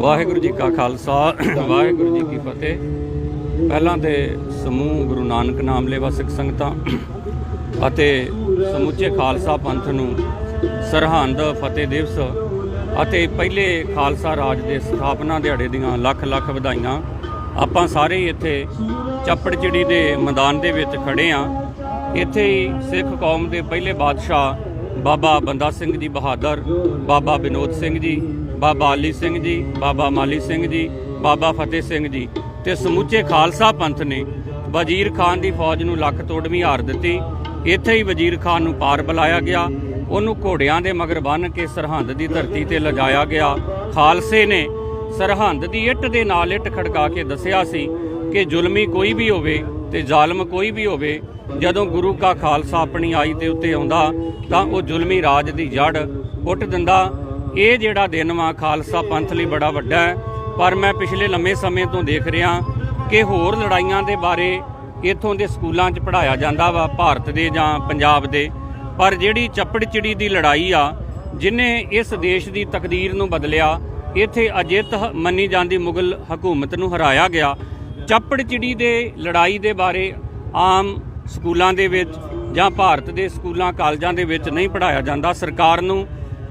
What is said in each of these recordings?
ਵਾਹਿਗੁਰੂ ਜੀ ਕਾ ਖਾਲਸਾ, ਵਾਹਿਗੁਰੂ ਜੀ ਕੀ ਫਤਿਹ। ਪਹਿਲਾਂ ਤੇ ਸਮੂਹ ਗੁਰੂ ਨਾਨਕ ਨਾਮ ਲੇਵਾ ਸਿੱਖ ਸੰਗਤਾਂ ਅਤੇ ਸਮੁੱਚੇ ਖਾਲਸਾ ਪੰਥ ਨੂੰ ਸਰਹੰਦ ਫਤਿਹ ਦਿਵਸ ਅਤੇ ਪਹਿਲੇ ਖਾਲਸਾ ਰਾਜ ਦੇ ਸਥਾਪਨਾ ਦਿਹਾੜੇ ਦੀਆਂ ਲੱਖ ਲੱਖ ਵਧਾਈਆਂ। ਆਪਾਂ ਸਾਰੇ ਹੀ ਇੱਥੇ ਚੱਪੜਚਿੜੀ ਦੇ ਮੈਦਾਨ ਦੇ ਵਿੱਚ ਖੜੇ ਆ। ਇੱਥੇ ਹੀ ਸਿੱਖ ਕੌਮ ਦੇ ਪਹਿਲੇ ਬਾਦਸ਼ਾਹ ਬਾਬਾ ਬੰਦਾ ਸਿੰਘ ਜੀ ਬਹਾਦਰ, ਬਾਬਾ ਵਿਨੋਦ ਸਿੰਘ ਜੀ ਬਾਬਾ ਅਲੀ ਸਿੰਘ ਜੀ, ਬਾਬਾ ਮਾਲੀ ਸਿੰਘ ਜੀ, ਬਾਬਾ ਫਤਿਹ ਸਿੰਘ ਜੀ ਤੇ ਸਮੁੱਚੇ ਖਾਲਸਾ ਪੰਥ ਨੇ ਵਜ਼ੀਰ ਖਾਨ ਦੀ ਫੌਜ ਨੂੰ ਲੱਖ ਤੋੜਵੀਂ ਹਾਰ ਦਿੱਤੀ। ਇੱਥੇ ਹੀ ਵਜ਼ੀਰ ਖਾਨ ਨੂੰ ਪਾਰ ਬੁਲਾਇਆ ਗਿਆ। ਉਹਨੂੰ ਘੋੜਿਆਂ ਦੇ ਮਗਰ ਬੰਨ੍ਹ ਕੇ ਸਰਹੰਦ ਦੀ ਧਰਤੀ ਤੇ ਲਜਾਇਆ ਗਿਆ। ਖਾਲਸੇ ਨੇ ਸਰਹੰਦ ਦੀ ਇੱਟ ਦੇ ਨਾਲ ਇੱਟ ਖੜਕਾ ਕੇ ਦੱਸਿਆ ਸੀ ਕਿ ਜ਼ੁਲਮੀ ਕੋਈ ਵੀ ਹੋਵੇ ਤੇ ਜ਼ਾਲਮ ਕੋਈ ਵੀ ਹੋਵੇ, ਜਦੋਂ ਗੁਰੂ ਕਾ ਖਾਲਸਾ ਆਪਣੀ ਆਈ ਦੇ ਉੱਤੇ ਆਉਂਦਾ ਤਾਂ ਉਹ ਜ਼ੁਲਮੀ ਰਾਜ ਦੀ ਜੜ ਉੱਟ ਦਿੰਦਾ। ਇਹ ਜਿਹੜਾ ਦਿਨ ਵਾ ਖਾਲਸਾ ਪੰਥ ਲਈ ਬੜਾ ਵੱਡਾ ਹੈ, ਪਰ ਮੈਂ ਪਿਛਲੇ ਲੰਮੇ ਸਮੇਂ ਤੋਂ ਦੇਖ ਰਿਹਾ ਕਿ ਹੋਰ ਲੜਾਈਆਂ ਦੇ ਬਾਰੇ ਇਥੋਂ ਦੇ ਸਕੂਲਾਂ 'ਚ ਪੜਾਇਆ ਜਾਂਦਾ ਵਾ, ਭਾਰਤ ਦੇ ਜਾਂ ਪੰਜਾਬ ਦੇ। ਪਰ ਜਿਹੜੀ ਚੱਪੜਚਿੜੀ ਦੀ ਲੜਾਈ ਆ, ਜਿਨੇ ਇਸ ਦੇਸ਼ ਦੀ ਤਕਦੀਰ ਨੂੰ ਬਦਲਿਆ, ਇੱਥੇ ਅਜਿੱਤ ਹ- ਮੰਨੀ ਜਾਂਦੀ ਮੁਗਲ ਹਕੂਮਤ ਨੂੰ ਹਰਾਇਆ ਗਿਆ। ਚੱਪੜਚਿੜੀ ਦੇ ਲੜਾਈ ਦੇ ਬਾਰੇ ਆਮ ਸਕੂਲਾਂ ਦੇ ਵਿੱਚ ਜਾਂ ਭਾਰਤ ਦੇ ਸਕੂਲਾਂ ਕਾਲਜਾਂ ਦੇ ਵਿੱਚ ਨਹੀਂ ਪੜਾਇਆ ਜਾਂਦਾ। ਸਰਕਾਰ ਨੂੰ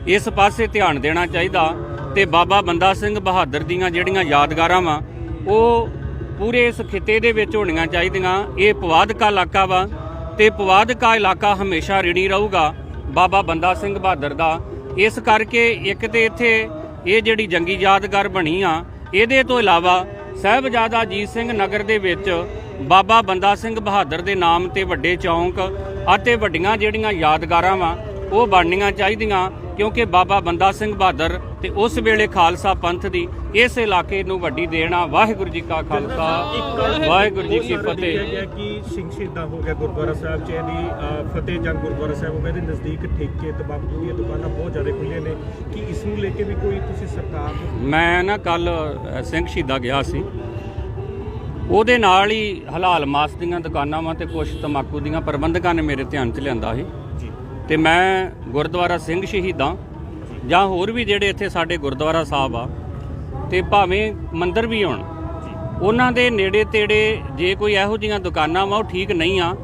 ਇਸ ਪਾਸੇ ਧਿਆਨ ਦੇਣਾ ਚਾਹੀਦਾ ਤੇ ਬਾਬਾ ਬੰਦਾ ਸਿੰਘ ਬਹਾਦਰ ਦੀਆਂ ਜਿਹੜੀਆਂ ਯਾਦਗਾਰਾਂ ਵਾ, ਉਹ ਪੂਰੇ ਇਸ ਖਿੱਤੇ ਦੇ ਵਿੱਚ ਹੋਣੀਆਂ ਚਾਹੀਦੀਆਂ। ਇਹ ਪਵਾਦਕਾ ਇਲਾਕਾ ਵਾ ਤੇ ਪਵਾਦਕਾ ਇਲਾਕਾ ਹਮੇਸ਼ਾ ਰਿਣੀ ਰਹੂਗਾ ਬਾਬਾ ਬੰਦਾ ਸਿੰਘ ਬਹਾਦਰ ਦਾ। ਇਸ ਕਰਕੇ ਇੱਕ ਤੇ ਇੱਥੇ ਇਹ ਜਿਹੜੀ ਜੰਗੀ ਯਾਦਗਾਰ ਬਣੀ ਆ, ਇਹਦੇ ਤੋਂ ਇਲਾਵਾ ਸਾਹਿਬਜ਼ਾਦਾ ਅਜੀਤ ਸਿੰਘ ਨਗਰ ਦੇ ਵਿੱਚ ਬਾਬਾ ਬੰਦਾ ਸਿੰਘ ਬਹਾਦਰ ਦੇ ਨਾਮ ਤੇ ਵੱਡੇ ਚੌਂਕ ਅਤੇ ਵੱਡੀਆਂ ਜਿਹੜੀਆਂ ਯਾਦਗਾਰਾਂ ਵਾ, ਉਹ ਬਣਨੀਆਂ ਚਾਹੀਦੀਆਂ। ਕਿਉਂਕਿ ਬਾਬਾ ਬੰਦਾ ਸਿੰਘ ਬਹਾਦਰ ਤੇ ਉਸ ਵੇਲੇ ਖਾਲਸਾ ਪੰਥ ਦੀ ਇਸ ਇਲਾਕੇ ਨੂੰ ਵੱਡੀ ਦੇਣਾ ਵਾਹਿਗੁਰੂ ਜੀ ਕਾ ਖਾਲਸਾ ਵਾਹਿਗੁਰੂ ਜੀ ਕੀ ਫਤਿਹ। ਕਿ ਸਿੰਘ ਸ਼ਹੀਦਾਂ ਹੋ ਗਿਆ ਗੁਰਦੁਆਰਾ ਸਾਹਿਬ ਚ ਇਹਦੀ ਫਤਿਹ ਜੰਗ ਗੁਰਦੁਆਰਾ ਸਾਹਿਬ ਹੋ ਗਿਆ ਇਹਦੇ ਨਜ਼ਦੀਕ ਠੇਕੇ ਤਬਾਕੂ ਦੀਆਂ ਦੁਕਾਨਾਂ ਬਹੁਤ ਜ਼ਿਆਦਾ ਖੁੱਲੀਆਂ ਨੇ। ਕਿ ਇਸ ਨੂੰ ਲੈ ਕੇ ਵੀ ਕੋਈ ਤੁਸੀਂ ਸਰਕਾਰ ਮੈਂ ਨਾ ਕੱਲ ਸਿੰਘ ਸ਼ਹੀਦਾ ਗਿਆ ਸੀ। ਉਹਦੇ ਨਾਲ ਹੀ ਹਲਾਲ ਮਾਸ ਦੀਆਂ ਦੁਕਾਨਾਂ ਵਾਂ ਤੇ ਕੁਝ ਤਮਾਕੂ ਦੀਆਂ ਪ੍ਰਬੰਧਕਾਂ ਨੇ ਮੇਰੇ ਧਿਆਨ 'ਚ ਲਿਆਂਦਾ ਸੀ। ਜੀ ਤੇ ਮੈਂ ਗੁਰਦੁਆਰਾ ਸਿੰਘ ਸ਼ਹੀਦਾਂ ਜਾਂ ਹੋਰ ਵੀ ਜਿਹੜੇ ਇੱਥੇ ਸਾਡੇ ਗੁਰਦੁਆਰਾ ਸਾਹਿਬ ਆ, ਤੇ ਭਾਵੇਂ ਮੰਦਿਰ ਵੀ ਹੋਣ, ਉਹਨਾਂ ਦੇ ਨੇੜੇ ਤੇੜੇ ਜੇ ਕੋਈ ਇਹੋ ਜੀਆਂ ਦੁਕਾਨਾਂ ਵਾ, ਉਹ ਠੀਕ ਨਹੀਂ ਆ।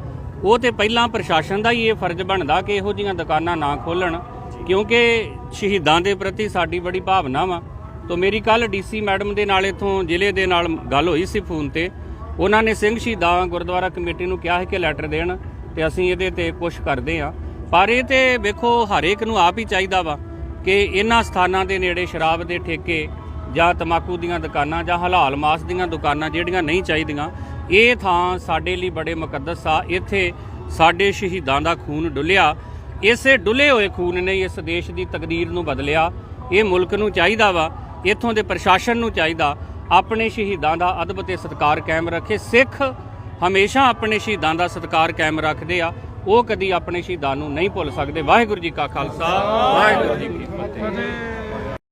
ਉਹ ਤੇ ਪਹਿਲਾਂ ਪ੍ਰਸ਼ਾਸਨ ਦਾ ਹੀ ਇਹ ਫਰਜ਼ ਬਣਦਾ ਕਿ ਇਹੋ ਜੀਆਂ ਦੁਕਾਨਾਂ ਨਾ ਖੋਲਣ ਕਿਉਂਕਿ ਸ਼ਹੀਦਾਂ ਦੇ ਪ੍ਰਤੀ ਸਾਡੀ ਬੜੀ ਭਾਵਨਾ ਵਾ। ਤੋਂ ਮੇਰੀ ਕੱਲ ਡੀਸੀ ਮੈਡਮ ਦੇ ਨਾਲ ਇਥੋਂ ਜ਼ਿਲ੍ਹੇ ਦੇ ਨਾਲ ਗੱਲ ਹੋਈ ਸੀ ਫੋਨ ਤੇ। ਉਹਨਾਂ ਨੇ ਸਿੰਘ ਸ਼ਹੀਦਾਂ ਗੁਰਦੁਆਰਾ ਕਮੇਟੀ ਨੂੰ ਕਿਹਾ ਹੈ ਕਿ ਲੈਟਰ ਦੇਣ, ਤੇ ਅਸੀਂ ਇਹਦੇ ਤੇ ਕੁਝ ਕਰਦੇ ਆ ਪਰ ਇਹ ਤੇ ਵੇਖੋ ਹਰੇਕ ਨੂੰ ਆਪ ਹੀ ਚਾਹੀਦਾ ਵਾ ਕਿ ਇਹਨਾਂ ਸਥਾਨਾਂ ਦੇ ਨੇੜੇ ਸ਼ਰਾਬ ਦੇ ਠੇਕੇ ਜਾਂ ਤਮਾਕੂ ਦੀਆਂ ਦੁਕਾਨਾਂ ਜਾਂ ਹਲਾਲ ਮਾਸ ਦੀਆਂ ਦੁਕਾਨਾਂ ਜਿਹੜੀਆਂ ਨਹੀਂ ਚਾਹੀਦੀਆਂ, ਇਹ ਥਾਂ ਸਾਡੇ ਲਈ ਬੜੇ ਮੁਕੱਦਸ ਆ। ਇੱਥੇ ਸਾਡੇ ਸ਼ਹੀਦਾਂ ਦਾ ਖੂਨ ਡੁੱਲਿਆ। ਇਸੇ ਡੁੱਲੇ ਹੋਏ ਖੂਨ ਨੇ ਇਸ ਦੇਸ਼ ਦੀ ਤਕਦੀਰ ਨੂੰ ਬਦਲਿਆ। ਇਹ ਮੁਲਕ ਨੂੰ ਚਾਹੀਦਾ ਵਾ, ਇੱਥੋਂ ਦੇ ਪ੍ਰਸ਼ਾਸਨ ਨੂੰ ਚਾਹੀਦਾ, ਆਪਣੇ ਸ਼ਹੀਦਾਂ ਦਾ ਅਦਬ ਤੇ ਸਤਿਕਾਰ ਕਾਇਮ ਰੱਖੇ। ਸਿੱਖ ਹਮੇਸ਼ਾ ਆਪਣੇ ਸ਼ਹੀਦਾਂ ਦਾ ਸਤਿਕਾਰ ਕਾਇਮ ਰੱਖਦੇ ਆ। ਉਹ ਕਦੀ ਆਪਣੇ ਸ਼ਹੀਦਾਂ ਨੂੰ ਨਹੀਂ ਭੁੱਲ ਸਕਦੇ। ਵਾਹਿਗੁਰੂ ਜੀ ਕਾ ਖਾਲਸਾ। ਵਾਹਿਗੁਰੂ ਜੀ ਕੀ ਫਤਿਹ।